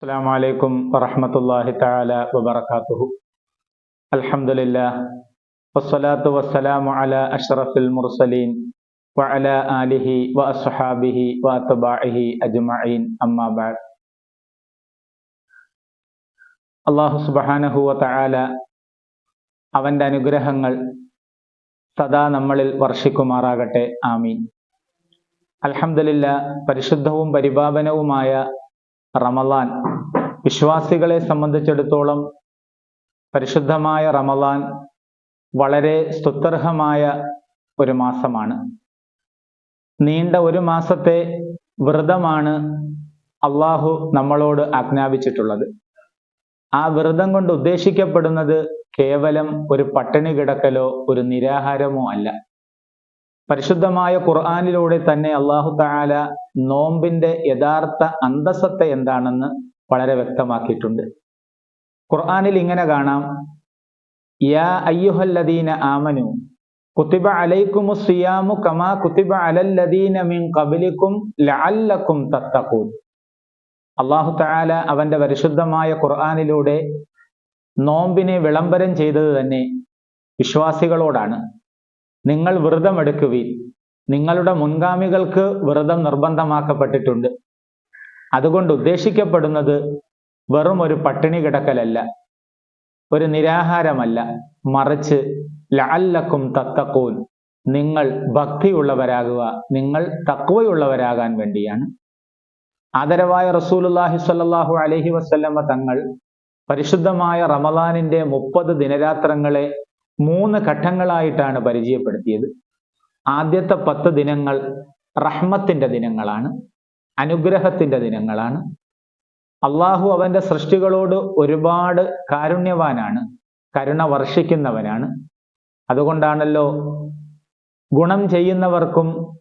السلام عليكم ورحمة الله تعالى وبركاته الحمد لله والصلاة والسلام على أشرف المرسلين وعلى آله وأصحابه وأتباعه أجمعين أما بعد അള്ളാഹു സുബഹാനഹുവ തആല അവൻ്റെ അനുഗ്രഹങ്ങൾ സദാ നമ്മളിൽ വർഷിക്കുമാറാകട്ടെ ആമീൻ അൽഹംദുലില്ല പരിശുദ്ധവും പരിപാവനവുമായ റമലാൻ വിശ്വാസികളെ സംബന്ധിച്ചിടത്തോളം പരിശുദ്ധമായ റമദാൻ വളരെ സ്തുത്യർഹമായ ഒരു മാസമാണ്. നീണ്ട ഒരു മാസത്തെ വ്രതമാണ് അള്ളാഹു നമ്മളോട് ആജ്ഞാപിച്ചിട്ടുള്ളത്. ആ വ്രതം കൊണ്ട് ഉദ്ദേശിക്കപ്പെടുന്നത് കേവലം ഒരു പട്ടിണി കിടക്കലോ ഒരു നിരാഹാരമോ അല്ല. പരിശുദ്ധമായ ഖുർആാനിലൂടെ തന്നെ അള്ളാഹു താല നോമ്പിന്റെ യഥാർത്ഥ അന്തസത്ത എന്താണെന്ന് വളരെ വ്യക്തമാക്കിയിട്ടുണ്ട്. ഖുർആാനിൽ ഇങ്ങനെ കാണാം. യാ അയ്യുഹല്ലദീന ആമനു കുത്തിബ അലൈക്കുമു സിയാമു കമാ കുത്തിബ അലല്ലദീന മിൻ കബിലിക്കും ലഅല്ലക്കും തത്തഖൂൻ. അള്ളാഹു താല അവന്റെ പരിശുദ്ധമായ ഖുർആാനിലൂടെ നോമ്പിനെ വിളംബരം ചെയ്തത് തന്നെ വിശ്വാസികളോടാണ്. നിങ്ങൾ വ്രതമെടുക്കുവീൻ. നിങ്ങളുടെ മുൻഗാമികൾക്ക് വ്രതം നിർബന്ധമാക്കപ്പെട്ടിട്ടുണ്ട്. അതുകൊണ്ട് ഉദ്ദേശിക്കപ്പെടുന്നത് വെറും ഒരു പട്ടിണി കിടക്കലല്ല ഒരു നിരാഹാരമല്ല. മറിച്ച് ലഅല്ലക്കും തത്തക്കൂൻ നിങ്ങൾ ഭക്തിയുള്ളവരാകുക നിങ്ങൾ തക്വയുള്ളവരാകാൻ വേണ്ടിയാണ്. ആദരവായ റസൂലുല്ലാഹി സ്വല്ലല്ലാഹു അലൈഹി വസല്ലമ തങ്ങൾ പരിശുദ്ധമായ റമദാനിന്റെ മുപ്പത് ദിനരാത്രങ്ങളെ മൂന്ന് ഘട്ടങ്ങളായിട്ടാണ് പരിചയപ്പെടുത്തിയത്. ആദ്യത്തെ പത്ത് ദിനങ്ങൾ റഹ്മത്തിന്റെ ദിനങ്ങളാണ്. അനുഗ്രഹത്തിന്റെ ദിനങ്ങളാണ്. അള്ളാഹു അവന്റെ സൃഷ്ടികളോട് ഒരുപാട് കാരുണ്യവാനാണ് കരുണ വർഷിക്കുന്നവനാണ്. അതുകൊണ്ടാണല്ലോ ഗുണം ചെയ്യുന്നവർക്കും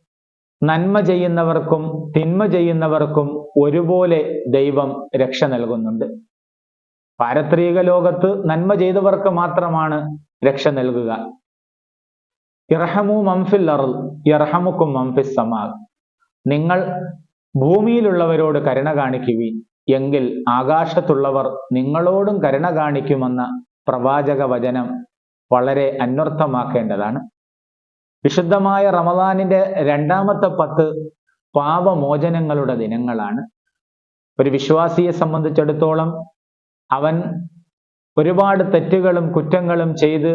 നന്മ ചെയ്യുന്നവർക്കും തിന്മ ചെയ്യുന്നവർക്കും ഒരുപോലെ ദൈവം രക്ഷ നൽകുന്നുണ്ട്. പാരത്രിക ലോകത്ത് നന്മ ചെയ്തവർക്ക് മാത്രമാണ് രക്ഷ നൽകുക. ഇറഹമു മംഫിൽ അറു ഇറഹമുക്കും മംഫിസ് സമാ. നിങ്ങൾ ഭൂമിയിലുള്ളവരോട് കരുണ കാണിക്കുവിൻ എങ്കിൽ ആകാശത്തുള്ളവർ നിങ്ങളോടും കരുണ കാണിക്കുമെന്ന പ്രവാചക വചനം വളരെ അന്വർത്ഥമാക്കേണ്ടതാണ്. വിശുദ്ധമായ റമദാനിന്റെ രണ്ടാമത്തെ പത്ത് പാപമോചനങ്ങളുടെ ദിനങ്ങളാണ്. ഒരു വിശ്വാസിയെ സംബന്ധിച്ചിടത്തോളം അവൻ ഒരുപാട് തെറ്റുകളും കുറ്റങ്ങളും ചെയ്ത്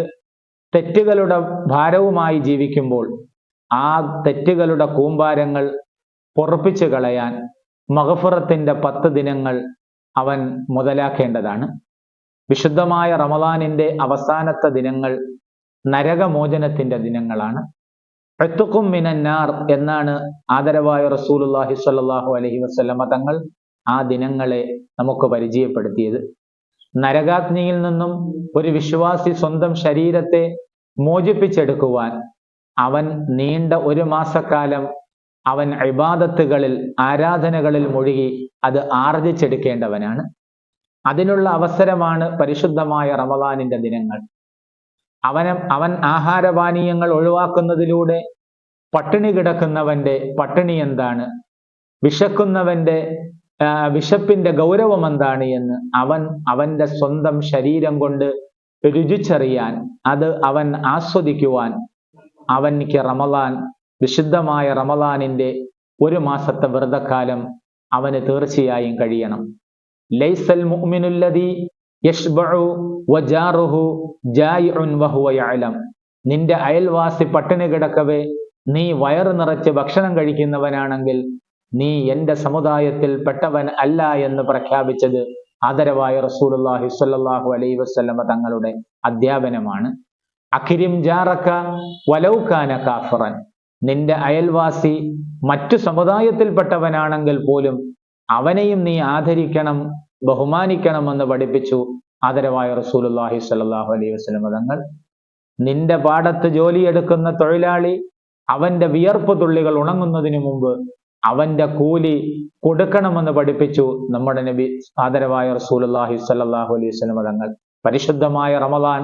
തെറ്റുകളുടെ ഭാരവുമായി ജീവിക്കുമ്പോൾ ആ തെറ്റുകളുടെ കൂമ്പാരങ്ങൾ പൊറപ്പിച്ചു കളയാൻ മഹഫുറത്തിന്റെ പത്ത് ദിനങ്ങൾ അവൻ മുതലാക്കേണ്ടതാണ്. വിശുദ്ധമായ റമദാനിന്റെ അവസാനത്തെ ദിനങ്ങൾ നരകമോചനത്തിന്റെ ദിനങ്ങളാണ്. എത്തുക്കും മിനന്നാർ എന്നാണ് ആദരവായ റസൂലുല്ലാഹി സ്വല്ലല്ലാഹു അലഹി വസ്ലമ തങ്ങൾ ആ ദിനങ്ങളെ നമുക്ക് പരിചയപ്പെടുത്തിയത്. നരകാഗ്നിയിൽ നിന്നും ഒരു വിശ്വാസി സ്വന്തം ശരീരത്തെ മോചിപ്പിച്ചെടുക്കുവാൻ അവൻ നീണ്ട ഒരു മാസക്കാലം അവൻ ഇബാദത്തുകളിൽ ആരാധനകളിൽ മുഴുകി അത് ആർജിച്ചെടുക്കേണ്ടവനാണ്. അതിനുള്ള അവസരമാണ് പരിശുദ്ധമായ റമദാനിന്റെ ദിനങ്ങൾ. അവന അവൻ ആഹാരപാനീയങ്ങൾ ഒഴിവാക്കുന്നതിലൂടെ പട്ടിണി കിടക്കുന്നവന്റെ പട്ടിണി എന്താണ്? വിശക്കുന്നവന്റെ വിശപ്പിന്റെ ഗൗരവം എന്താണ് എന്ന് അവൻ അവന്റെ സ്വന്തം ശരീരം കൊണ്ട് രുചിച്ചറിയാൻ അത് അവൻ ആസ്വദിക്കുവാൻ അവനിക്ക് റമലാൻ വിശുദ്ധമായ റമലാനിന്റെ ഒരു മാസത്തെ വ്രതകാലം അവന് തീർച്ചയായും കഴിയണം. ലൈസൽ മുഅ്മിനുല്ലദി യഷ്ബഉ വജാറുഹു ജായിഉൻ വഹുവ യഅലം. നിന്റെ അയൽവാസി പട്ടിണി കിടക്കവേ നീ വയറ് നിറച്ച് ഭക്ഷണം കഴിക്കുന്നവനാണെങ്കിൽ നീ എന്റെ സമുദായത്തിൽ പെട്ടവൻ അല്ല എന്ന് പ്രഖ്യാപിച്ചത് ആദരവായ റസൂലുള്ളാഹി സ്വല്ലല്ലാഹു അലൈഹി വസല്ലമ തങ്ങളുടെ അധ്യാപനമാണ്. അഖിരിം ജാറക്ക വലൗകാന കാഫിറൻ. നിന്റെ അയൽവാസി മറ്റു സമുദായത്തിൽപ്പെട്ടവനാണെങ്കിൽ പോലും അവനെയും നീ ആദരിക്കണം ബഹുമാനിക്കണമെന്ന് പഠിപ്പിച്ചു ആദരവായ റസൂലുള്ളാഹി സ്വല്ലല്ലാഹു അലൈഹി വസ്ലം തങ്ങൾ നിന്റെ പാടത്ത് ജോലിയെടുക്കുന്ന തൊഴിലാളി അവന്റെ വിയർപ്പ് തുള്ളികൾ ഉണങ്ങുന്നതിന് മുമ്പ് അവന്റെ കൂലി കൊടുക്കണമെന്ന് പഠിപ്പിച്ചു നമ്മുടെ നബി ആദരവായ റസൂലുള്ളാഹി സ്വല്ലല്ലാഹു അലൈഹി വസ്ലം തങ്ങൾ പരിശുദ്ധമായ റമദാൻ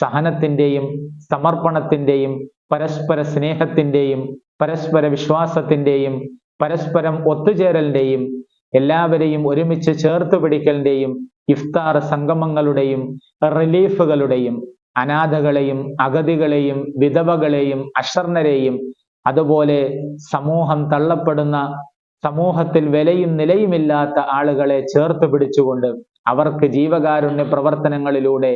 സഹനത്തിന്റെയും സമർപ്പണത്തിന്റെയും പരസ്പര സ്നേഹത്തിന്റെയും പരസ്പര വിശ്വാസത്തിന്റെയും പരസ്പരം ഒത്തുചേരലിന്റെയും എല്ലാവരെയും ഒരുമിച്ച് ചേർത്ത് പിടിക്കലിന്റെയും ഇഫ്താർ സംഗമങ്ങളുടെയും റിലീഫുകളുടെയും അനാഥകളെയും അഗതികളെയും വിധവകളെയും അഷർണരെയും അതുപോലെ സമൂഹം തള്ളപ്പെടുന്ന സമൂഹത്തിൽ വിലയും നിലയുമില്ലാത്ത ആളുകളെ ചേർത്ത് പിടിച്ചുകൊണ്ട് അവർക്ക് ജീവകാരുണ്യ പ്രവർത്തനങ്ങളിലൂടെ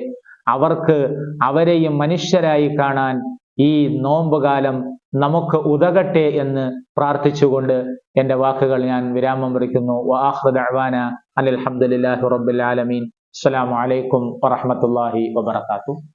അവർക്ക് അവരെയും മനുഷ്യരായി കാണാൻ ഈ നോമ്പുകാലം നമുക്ക് ഉതകട്ടെ എന്ന് പ്രാർത്ഥിച്ചുകൊണ്ട് എന്റെ വാക്കുകൾ ഞാൻ വിരാമം വിളിക്കുന്നു. വാഹ്ദാന അലഹമുല്ലാഹി റബ്ബുൽ ആലമീൻ. അസ്സലാമു അലൈക്കും വറഹ്മത്തുള്ളാഹി വബറകാതുഹു.